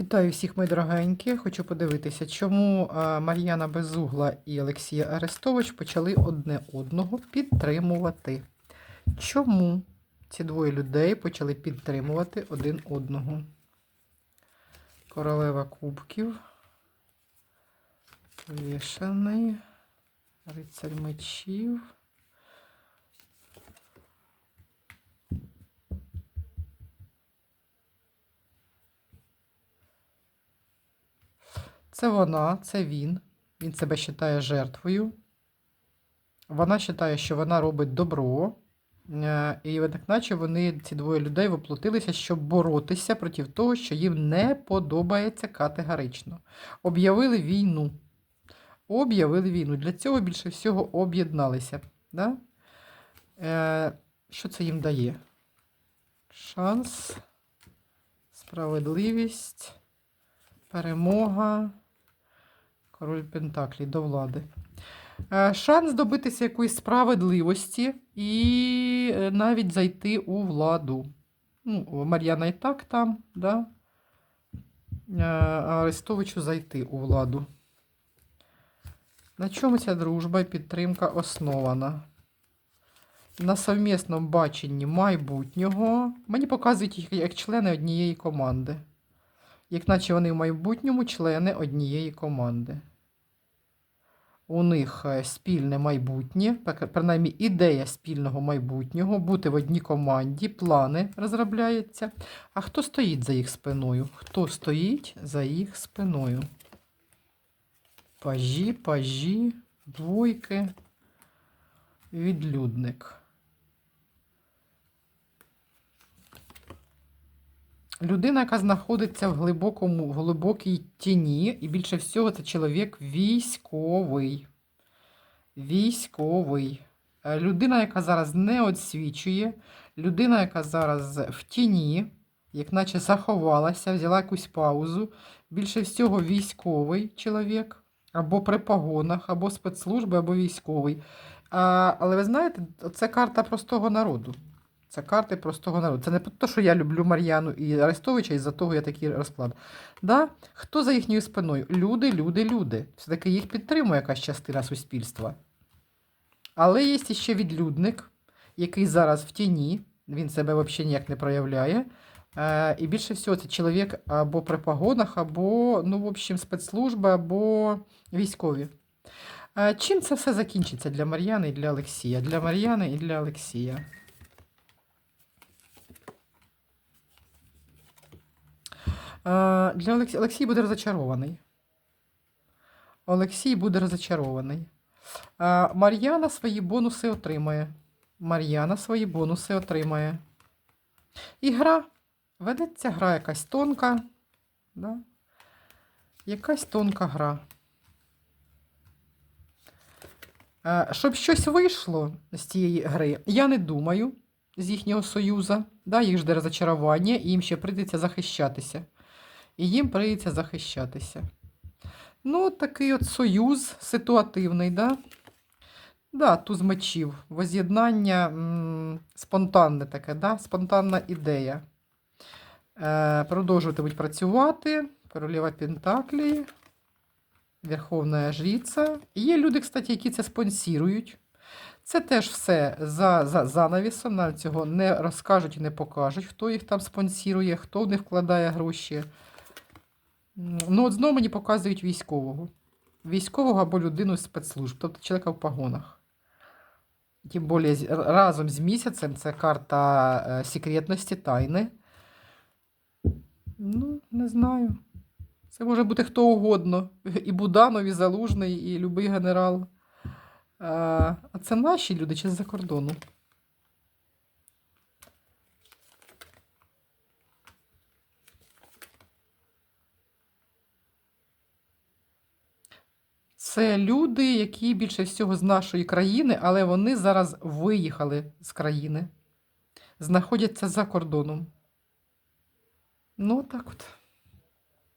Вітаю всіх, мої дорогенькі. Хочу подивитися, чому е, Мар'яна Безугла і Олексія Арестович почали одне одного підтримувати. Чому ці двоє людей почали підтримувати один одного? Королева кубків. Вішаний. Рицарь мечів. Це вона, це він. Він себе вважає жертвою. Вона вважає, що вона робить добро. Е, І так наче вони, ці двоє людей, воплотилися, щоб боротися проти того, що їм не подобається категорично. Об'явили війну. Об'явили війну. Для цього більше всього об'єдналися. Да? Е, Що це їм дає? Шанс, справедливість, перемога. Король Пентаклі до влади. Е, Шанс добитися якоїсь справедливості і е, навіть зайти у владу. Ну, Мар'яна і так там, да? Е, а Арестовичу зайти у владу. На чому ця дружба і підтримка основана? На совмісному баченні майбутнього. Мені показують їх як члени однієї команди. Як наче вони в майбутньому члени однієї команди. У них е, спільне майбутнє, принаймні ідея спільного майбутнього, бути в одній команді, плани розробляються. А хто стоїть за їх спиною? Хто стоїть за їх спиною? Пажі, пажі, двойки, відлюдник. Людина, яка знаходиться в глибокому, глибокій тіні, і більше всього це чоловік військовий. Військовий. Е, Людина, яка зараз не освічує, людина, яка зараз в тіні, як наче заховалася, взяла якусь паузу. Більше всього військовий чоловік, або при погонах, або спецслужби, або військовий. А, але ви знаєте, це карта простого народу. Це карти простого народу. Це не те, що я люблю Мар'яну і Арестовича, і за того я такий розклад. Да? Хто за їхньою спиною? Люди, люди, люди. Все-таки їх підтримує якась частина суспільства. Але є ще відлюдник, який зараз в тіні, він себе взагалі ніяк не проявляє. Е, і більше всього це чоловік або при погонах, або, ну, в общем, спецслужби, або військові. Е, чим це все закінчиться для Мар'яни і для Олексія? Для Мар'яни і для Олексія. Для Олексія Олексій буде розочарований. Олексій буде розочарований. Е, Мар'яна свої бонуси отримає. Мар'яна свої бонуси отримає. І гра. Ведеться гра якась тонка. Да? Якась тонка гра. Е, Щоб щось вийшло з цієї гри, я не думаю, з їхнього союзу. Да, їх жде розочарування, і їм ще прийдеться захищатися. І їм прийдеться захищатися. Ну, такий от союз ситуативний, да? Да, туз мечів. Воз'єднання спонтанне таке, да? спонтанна ідея. Е, продовжуватимуть працювати. Королева Пентаклі, Верховна Жриця. Є люди, кстати, які це спонсірують. Це теж все за, за занавісом, нам цього не розкажуть і не покажуть, хто їх там спонсірує, хто в них вкладає гроші. Ну, от знову мені показують військового. Військового або людину з спецслужб, тобто чоловіка в погонах. Тим більше разом з місяцем це карта е, секретності, тайни. Ну, не знаю. Це може бути хто угодно. І Буданов, і Залужний, і любий генерал. А а це наші люди чи з-за кордону? Це люди, які більше всього з нашої країни, але вони зараз виїхали з країни, знаходяться за кордоном. Ну, так от.